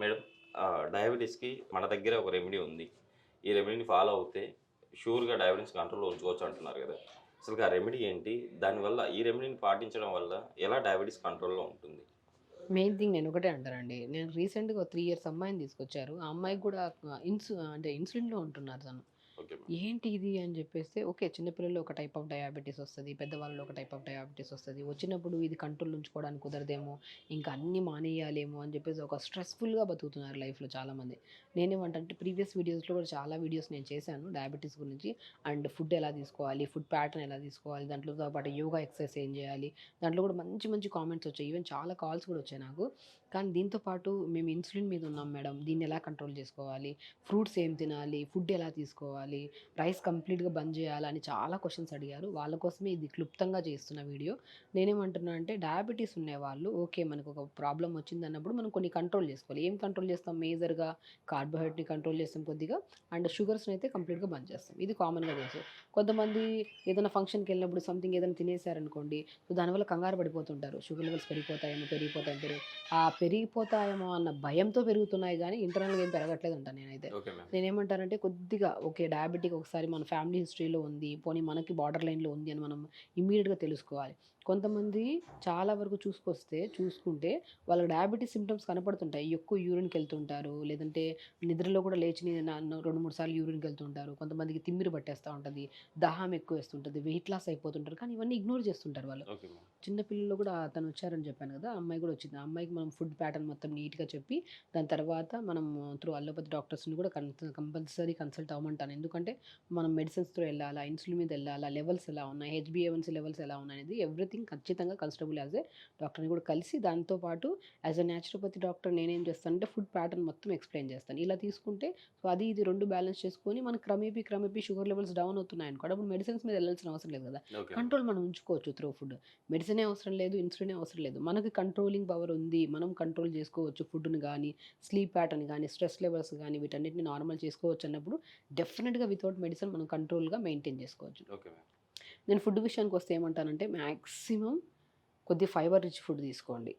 Madam డయాబెటీస్కి మన దగ్గర ఒక రెమెడీ ఉంది. ఈ రెమెడీని ఫాలో అవుతే షూర్గా డయాబెటీస్ కంట్రోల్లో ఉంచుకోవచ్చు అంటున్నారు కదా. అసలు ఆ రెమెడీ ఏంటి? దానివల్ల ఈ రెమెడీని పాటించడం వల్ల ఎలా డయాబెటీస్ కంట్రోల్లో ఉంటుంది? మెయిన్ థింగ్ నేను ఒకటే అంటానండి. నేను రీసెంట్గా త్రీ ఇయర్స్ అమ్మాయిని తీసుకొచ్చారు. ఆ అమ్మాయికి కూడా ఇన్సు అంటే ఇన్సులిన్లో ఉంటున్నారు తను. ఏంటి ఇది అని చెప్పేస్తే ఓకే చిన్నపిల్లల్లో ఒక టైప్ ఆఫ్ డయాబెటీస్ వస్తుంది పెద్దవాళ్ళలో ఒక టైప్ ఆఫ్ డయాబెటీస్ వస్తుంది. వచ్చినప్పుడు ఇది కంట్రోల్ ఉంచుకోవడానికి కుదరదేమో ఇంకా అన్ని మానేయాలేమో అని చెప్పేసి ఒక స్ట్రెస్ఫుల్గా బతుకుతున్నారు లైఫ్లో చాలామంది. నేనేమంటే ప్రీవియస్ వీడియోస్లో కూడా చాలా వీడియోస్ నేను చేశాను డయాబెటీస్ గురించి. అండ్ ఫుడ్ ఎలా తీసుకోవాలి ఫుడ్ ప్యాటర్న్ ఎలా తీసుకోవాలి దాంట్లో పాటు యోగా ఎక్సర్సైజ్ ఏం చేయాలి దాంట్లో కూడా మంచి మంచి కామెంట్స్ వచ్చాయి. ఈవెన్ చాలా కాల్స్ కూడా వచ్చాయి నాకు. కానీ దీంతో పాటు మేము ఇన్సులిన్ మీద ఉన్నాం మేడం. దీన్ని ఎలా కంట్రోల్ చేసుకోవాలి ఫ్రూట్స్ ఏం తినాలి ఫుడ్ ఎలా తీసుకోవాలి రైస్ కంప్లీట్గా బంద్ చేయాలి అని చాలా క్వశ్చన్స్ అడిగారు. వాళ్ళ కోసమే ఇది క్లుప్తంగా చేస్తున్న వీడియో. నేనేమంటున్నా అంటే డయాబెటీస్ ఉండే వాళ్ళు ఓకే మనకు ఒక ప్రాబ్లం వచ్చింది అన్నప్పుడు మనం కొన్ని కంట్రోల్ చేసుకోవాలి. ఏం కంట్రోల్ చేస్తాం? మేజర్గా కార్బోహైడ్రేట్ని కంట్రోల్ చేస్తాం కొద్దిగా అండ్ షుగర్స్ని అయితే కంప్లీట్గా బంద్ చేస్తాం. ఇది కామన్గా తెలుసు కొంతమంది ఏదైనా ఫంక్షన్కి వెళ్ళినప్పుడు సంథింగ్ ఏదైనా తినేసారనుకోండి సో దానివల్ల కంగారు పడిపోతుంటారు. షుగర్ లెవెల్స్ పెరిగిపోతాయేమో పెరిగిపోతాయని పెరుగు ఆ పెరిగిపోతాయేమో అన్న భయంతో పెరుగుతున్నాయి కానీ ఇంటర్నల్గా ఏం పెరగట్లేదు అంట నేనైతే నేనేమంటానంటే కొద్దిగా ఓకే డయాబెటిక్ ఒకసారి మన ఫ్యామిలీ హిస్టరీలో ఉంది పోనీ మనకి బార్డర్ లైన్లో ఉంది అని మనం ఇమ్మీడియట్గా తెలుసుకోవాలి. కొంతమంది చాలా వరకు చూసుకొస్తే చూసుకుంటే వాళ్ళకి డయాబెటీస్ సిమ్టమ్స్ కనపడుతుంటాయి. ఎక్కువ యూరిన్కి వెళ్తుంటారు లేదంటే నిద్రలో కూడా లేచి రెండు మూడు సార్లు యూరిన్కి వెళ్తుంటారు కొంతమందికి తిమ్మిరి పట్టేస్తూ ఉంటుంది. దాహం ఎక్కువ వేస్తుంటుంది వెయిట్ లాస్ అయిపోతుంటారు. కానీ ఇవన్నీ ఇగ్నోర్ చేస్తుంటారు వాళ్ళు. Okay ma'am. చిన్న పిల్లలు కూడా తను వచ్చారని చెప్పాను కదా అమ్మాయి కూడా వచ్చింది. ఆ అమ్మాయికి మనం ఫుడ్ ప్యాటర్న్ మొత్తం నీట్గా చెప్పి దాని తర్వాత మనం త్రూ అల్లోపతి డాక్టర్స్ని కూడా కంపల్సరీ కన్సల్ట్ అవ్వమంటాను. ఎందుకంటే మనం మెడిసిన్స్తో వెళ్ళాలా ఇన్సులిన్ మీద వెళ్ళాలా లెవెల్స్ ఎలా ఉన్నాయి హెచ్బిఏవన్సీ లెవెల్స్ ఎలా ఉన్నాయి అనేది ఎవ్రీథింగ్ ఖచ్చితంగా కన్స్టబుల్ యాజ్ ఏ డాక్టర్ని కూడా కలిసి దాంతోపాటు యాజ్ అ న్యాచురోపతి డాక్టర్ నేనేం చేస్తానంటే ఫుడ్ ప్యాటర్న్ మొత్తం ఎక్స్ప్లెయిన్ చేస్తాను. ఇలా తీసుకుంటే సో అది ఇది రెండు బ్యాలెన్స్ చేసుకొని మనకి క్రమేపీ క్రమేపీ షుగర్ లెవెల్స్ డౌన్ అవుతున్నాయి అనుకో అప్పుడు మెడిసిన్స్ మీద వెళ్ళాల్సిన అవసరం లేదు కదా. కంట్రోల్ మనం ఉంచుకోవచ్చు త్రూ ఫుడ్. మెడిసినే అవసరం లేదు ఇన్సులిన్ అవసరం లేదు. మనకి కంట్రోలింగ్ పవర్ ఉంది మనం కంట్రోల్ చేసుకోవచ్చు ఫుడ్ని కానీ స్లీప్ ప్యాటర్న్ కానీ స్ట్రెస్ లెవెల్స్ కానీ వీటన్నిటిని నార్మల్ చేసుకోవచ్చు అన్నప్పుడు డెఫినెట్గా వితౌట్ మెడిసిన్ మనం కంట్రోల్గా మెయింటైన్ చేసుకోవచ్చు. ఓకే నేను ఫుడ్ విషయానికి వస్తే ఏమంటానంటే మ్యాక్సిమం కొద్ది ఫైబర్ రిచ్ ఫుడ్ తీసుకోండి.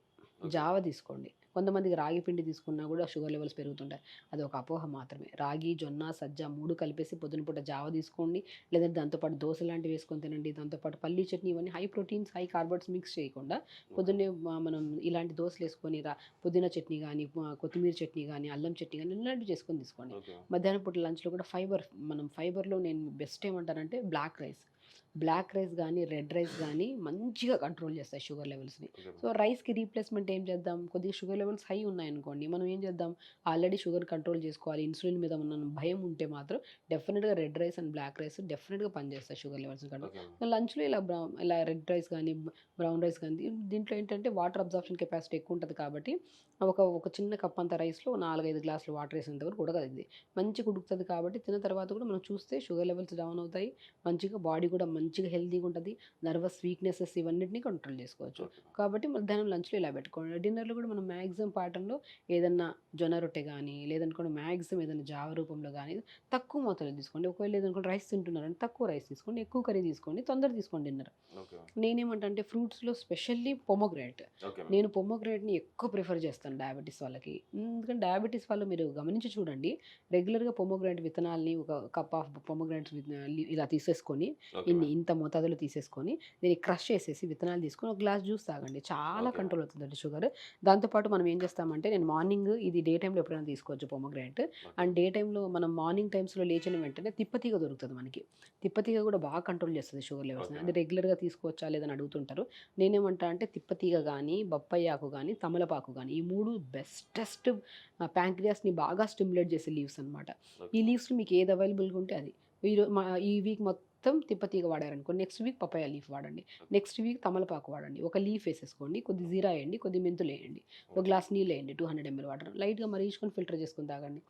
జావ తీసుకోండి. కొంతమందికి రాగి పిండి తీసుకున్నా కూడా షుగర్ లెవెల్స్ పెరుగుతుంటాయి. అది ఒక అపోహ మాత్రమే. రాగి జొన్న సజ్జ మూడు కలిపేసి పొద్దున పూట జావ తీసుకోండి. లేదంటే దాంతోపాటు దోశ లాంటివి వేసుకొని తినండి. దాంతోపాటు పల్లీ చట్నీ ఇవన్నీ high proteins high carbs mix చేయకుండా పొద్దున్నే మనం ఇలాంటి దోశలు వేసుకొని రా పుదీనా చట్నీ కానీ కొత్తిమీర చట్నీ కానీ అల్లం చట్నీ కానీ ఇలాంటివి చేసుకొని తీసుకోండి. మధ్యాహ్నం పూట లంచ్లో కూడా ఫైబర్ మనం ఫైబర్లో నేను బెస్ట్ ఏమంటానంటే బ్లాక్ రైస్. బ్లాక్ రైస్ కానీ రెడ్ రైస్ కానీ మంచిగా కంట్రోల్ చేస్తాయి షుగర్ లెవెల్స్ని. సో రైస్కి రీప్లేస్మెంట్ ఏం చేద్దాం? కొద్దిగా షుగర్ లెవెల్స్ హై ఉన్నాయనుకోండి మనం ఏం చేద్దాం? ఆల్రెడీ షుగర్ కంట్రోల్ చేసుకోవాలి ఇన్సులిన్ మీద ఉన్న భయం ఉంటే మాత్రం డెఫినెట్గా red rice and black rice డెఫినెట్గా పనిచేస్తాయి షుగర్ లెవెల్స్ కంట్రోల్. లంచ్లో ఇలా బ్రౌన్ ఇలా రెడ్ రైస్ కానీ బ్రౌన్ రైస్ కానీ దీంట్లో ఏంటంటే వాటర్ అబ్జార్ప్షన్ కెపాసిటీ ఎక్కువ ఉంటుంది కాబట్టి ఒక ఒక చిన్న కప్ అంత రైస్లో నాలుగైదు గ్లాసులు వాటర్ వేసేంత వరకు ఉడకదు మంచిగా ఉడుకుతుంది కాబట్టి తిన్న తర్వాత కూడా మనం చూస్తే షుగర్ లెవెల్స్ డౌన్ అవుతాయి మంచిగా బాడీ కూడా మంచిగా హెల్తీగా ఉంటుంది. నర్వస్ వీక్నెసెస్ ఇవన్నిటిని కంట్రోల్ చేసుకోవచ్చు. కాబట్టి మధ్యాహ్నం లంచ్లో ఇలా పెట్టుకోండి. డిన్నర్లో కూడా మనం మ్యాక్సిమం ప్యాటర్న్లో ఏదన్నా జొన్న రొట్టె కానీ లేదనుకోండి మ్యాక్సిమం ఏదైనా జావ రూపంలో కానీ తక్కువ మొత్తంలో తీసుకోండి. ఒకవేళ లేదనుకోండి రైస్ తింటున్నారంటే తక్కువ రైస్ తీసుకోండి. ఎక్కువ కర్రీ తీసుకోండి. తొందర తీసుకోండి డిన్నర్. నేనేమంటే ఫ్రూట్స్లో స్పెషల్లీ మ్యామ్ నేను పొమోగ్రానైట్ని ఎక్కువ ప్రిఫర్ చేస్తాను డయాబెటీస్ వాళ్ళకి. ఎందుకంటే డయాబెటీస్ వాళ్ళు మీరు గమనించి చూడండి. రెగ్యులర్గా పొమోగ్రానైట్ విత్తనాల్ని ఒక కప్ ఆఫ్ పొమోగ్రానైట్ ఇలా తీసేసుకొని ఇన్ని ఇంత మోతాదులో తీసేసుకొని దీన్ని క్రష్ చేసేసి విత్తనాలు తీసుకొని ఒక గ్లాస్ జ్యూస్ తాగండి. చాలా. కంట్రోల్ అవుతుందండి షుగర్. దాంతోపాటు మనం ఏం చేస్తామంటే నేను మార్నింగ్ ఇది డే టైంలో ఎప్పుడైనా తీసుకోవచ్చు పొమోగ్రానైట్. అండ్ డే టైంలో మనం మార్నింగ్ టైమ్స్లో లేచిన వెంటనే తిప్పతీగ దొరుకుతుంది మనకి. తిప్పతీగ కూడా బాగా కంట్రోల్ చేస్తుంది షుగర్ లెవెల్స్ని. Okay. అది రెగ్యులర్గా తీసుకోవచ్చా లేదని అడుగుతుంటారు. నేనేమంటా అంటే తిప్పతీగ కానీ బొప్పాయి కానీ తమలపాకు కానీ ఈ మూడు బెస్టెస్ట్ ప్యాంక్రియాస్ని బాగా స్టిమ్యులేట్ చేసే లీవ్స్ అనమాట ఈ లీవ్స్ మీకు ఏది అవైలబుల్గా ఉంటే అది. ఈ మా ఈ వీక్ మొత్తం తిప్పతీగ వాడారనుకో నెక్స్ట్ వీక్ పపాయ లీఫ్ వాడండి. నెక్స్ట్ వీక్ తమలపాకు వాడండి. ఒక లీఫ్ వేసేసుకోండి కొద్ది జీరా వేయండి కొద్ది మెంతులు వేయండి. ఒక గ్లాస్ నీళ్ళు వేయండి టూ హండ్రెడ్ ఎంఎల్ వాటర్. లైట్గా మరీచుకొని ఫిల్టర్ చేసుకొని తాగండి.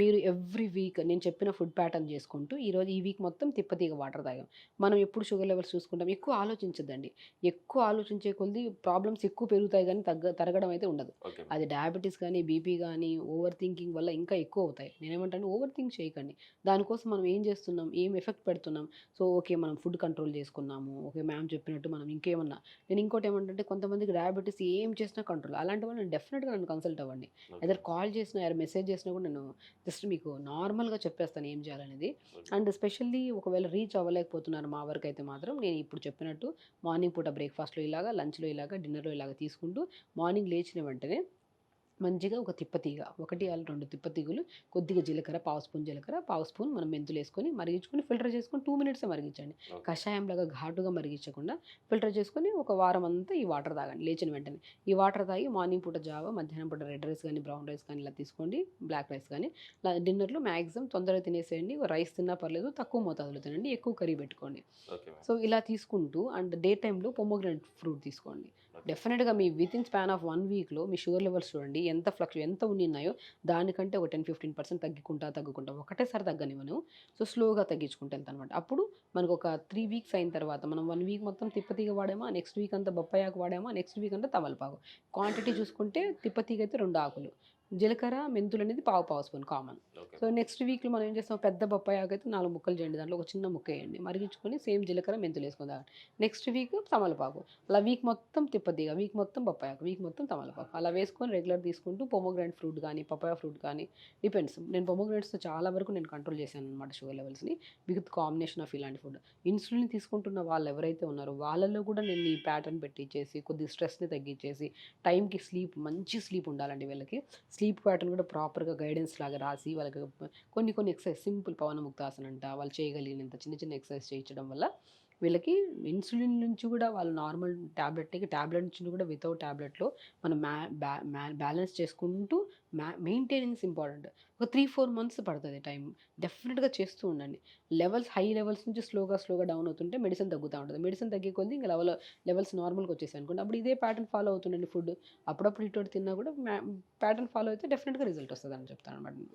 మీరు ఎవ్రీ వీక్ నేను చెప్పిన ఫుడ్ ప్యాటర్న్ చేసుకుంటూ ఈరోజు ఈ వీక్ మొత్తం తిప్పతీగ వాటర్ తాగాం. మనం ఎప్పుడు షుగర్ లెవెల్స్ చూసుకుంటాం ఎక్కువ ఆలోచించద్దండి. ఎక్కువ ఆలోచించే కొద్ది ప్రాబ్లమ్స్ ఎక్కువ పెరుగుతాయి కానీ తగ్గ తరగడం అయితే ఉండదు. అది డయాబెటీస్ కానీ బీపీ కానీ ఓవర్ థింకింగ్ వల్ల ఇంకా ఎక్కువ అవుతాయి. నేనేమంటాను ఓవర్ థింక్ చేయకండి. దానికోసం మనం ఏం చేస్తున్నాం ఏం ఎఫెక్ట్ పెడుతున్నాం సో ఓకే మనం ఫుడ్ కంట్రోల్ చేసుకున్నాము. ఓకే మ్యామ్ చెప్పినట్టు మనం ఇంకేమన్నా. నేను ఇంకోటి ఏమంటే కొంతమందికి డయాబెటీస్ ఏం చేసినా కంట్రోల్ అలాంటి వాళ్ళు నేను డెఫినెట్గా నన్ను కన్సల్ట్ అవ్వండి. ఏదైనా కాల్ చేసినా ఎవరు మెసేజ్ చేసినా కూడా నేను జస్ట్ మీకు నార్మల్గా చెప్పేస్తాను ఏం చేయాలనేది. అండ్ స్పెషల్లీ ఒకవేళ రీచ్ అవ్వలేకపోతున్నారు మా వరకు అయితే మాత్రం నేను ఇప్పుడు చెప్పినట్టు మార్నింగ్ పూట బ్రేక్ఫాస్ట్లో ఇలాగా లంచ్లో ఇలాగా డిన్నర్లో ఇలాగా తీసుకుంటూ మార్నింగ్ లేచిన వెంటనే మంచిగా ఒక తిప్పతీగ ఒకటి అలా రెండు తిప్పతీగలు కొద్దిగా జీలకర్ర పావు స్పూన్ జీలకర్ర పావు స్పూన్ మనం మెంతులు వేసుకొని మరిగించుకొని ఫిల్టర్ చేసుకొని టూ మినిట్స్ మరిగించండి. కషాయం లాగా ఘాటుగా మరిగించకుండా ఫిల్టర్ చేసుకొని ఒక వారం అంతా ఈ వాటర్ తాగండి. లేచిన వెంటనే. ఈ వాటర్ తాగి మార్నింగ్ పూట జావ మధ్యాహ్నం పూట రెడ్ రైస్ కానీ బ్రౌన్ రైస్ కానీ ఇలా తీసుకోండి. బ్లాక్ రైస్ కానీ. డిన్నర్లో మ్యాక్సిమం తొందరగా తినేసేయండి. రైస్ తిన్నా పర్లేదు తక్కువ మోతాదులో తినండి. ఎక్కువ కర్రీ పెట్టుకోండి. సో ఇలా తీసుకుంటూ అండ్ డే టైంలో పొమోగ్రానైట్ ఫ్రూట్ తీసుకోండి. డెఫినెట్గా మీ within span of one వీక్లో మీ షుగర్ లెవెల్స్ చూడండి ఎంత ఫ్లక్చు ఎంత ఉన్నాయో దానికంటే ఒక టెన్ ఫిఫ్టీన్ పర్సెంట్ తగ్గుకుంటా తగ్గుకుంటా. ఒకటేసారి తగ్గనివ్వను సో స్లోగా తగ్గించుకుంటా అనమాట అప్పుడు మనకు ఒక త్రీ వీక్స్ అయిన తర్వాత మనం వన్ వీక్ మొత్తం తిప్పతీగ వాడామా? నెక్స్ట్ వీక్ అంతా బొప్పాయాకు వాడామా? నెక్స్ట్ వీక్ అంతా తమలపాకు. క్వాంటిటీ చూసుకుంటే తిప్పతీగ అయితే రెండు ఆకులు. జీలకర్ర మెంతులు అనేది పావు పావు స్పూన్ కామన్ సో నెక్స్ట్ వీక్లో మనం ఏం చేస్తాం? పెద్ద బొప్పాయి ఆకు అయితే నాలుగు ముక్కలు చేయండి దాంట్లో ఒక చిన్న ముక్క వేయండి. మరిగించుకొని సేమ్ జీలకర్ర మెంతులు వేసుకుందాం నెక్స్ట్ వీక్ తమలపాకు. అలా వీక్ మొత్తం తిప్పదిగా. వీక్ మొత్తం బొప్పాయి ఆకు. వీక్ మొత్తం తమలపాకు. అలా వేసుకొని రెగ్యులర్ తీసుకుంటూ పొమోగ్రాండ్ ఫ్రూట్ కానీ పపాయ ఫ్రూట్ కానీ డిపెండ్స్ నేను పొమోగ్రాండ్స్తో చాలా వరకు నేను కంట్రోల్ చేశాను అనమాట షుగర్ లెవెల్స్ని విత్ కాంబినేషన్ ఆఫ్ ఇలాంటి ఫుడ్ ఇన్సులిన్ తీసుకుంటున్న వాళ్ళు ఎవరైతే ఉన్నారో వాళ్ళలో కూడా నేను ఈ ప్యాటర్న్ పెట్టించేసి కొద్ది స్ట్రెస్ని తగ్గించేసి టైంకి స్లీప్ మంచి స్లీప్ ఉండాలండి వీళ్ళకి. స్లీప్ ప్యాటర్న్ కూడా ప్రాపర్గా గైడెన్స్ లాగా రాసి వాళ్ళకి కొన్ని కొన్ని ఎక్సర్సైజ్ సింపుల్ పవన ముక్తాసన అంట వాళ్ళు చేయగలిగినంత చిన్న చిన్న ఎక్సర్సైజ్ చేయించడం వల్ల వీళ్ళకి ఇన్సులిన్ నుంచి కూడా వాళ్ళు నార్మల్ ట్యాబ్లెట్కి ట్యాబ్లెట్ నుంచి కూడా వితౌట్ ట్యాబ్లెట్లో మనం మ్యా బ్యా బ్యాలెన్స్ చేసుకుంటూ మ్యా మెయింటెనెన్స్ ఇంపార్టెంట్. ఒక త్రీ ఫోర్ మంత్స్ పడుతుంది టైం డెఫినెట్గా చేస్తూ ఉండండి. లెవెల్స్ హై లెవెల్స్ నుంచి స్లోగా స్లోగా డౌన్ అవుతుంటే మెడిసిన్ తగ్గుతూ ఉంటుంది. మెడిసిన్ తగ్గే కొద్ది ఇంకా లెవెల్ లెవెల్స్ నార్మల్గా వచ్చేసాయి అనుకోండి. అప్పుడు ఇదే ప్యాటర్న్ ఫాలో అవుతుండండి ఫుడ్. అప్పుడప్పుడు ఇటు తిన్నా కూడా ప్యాటర్న్ ఫాలో అయితే డెఫినెట్గా రిజల్ట్ వస్తుంది అని చెప్తాను అనమాట.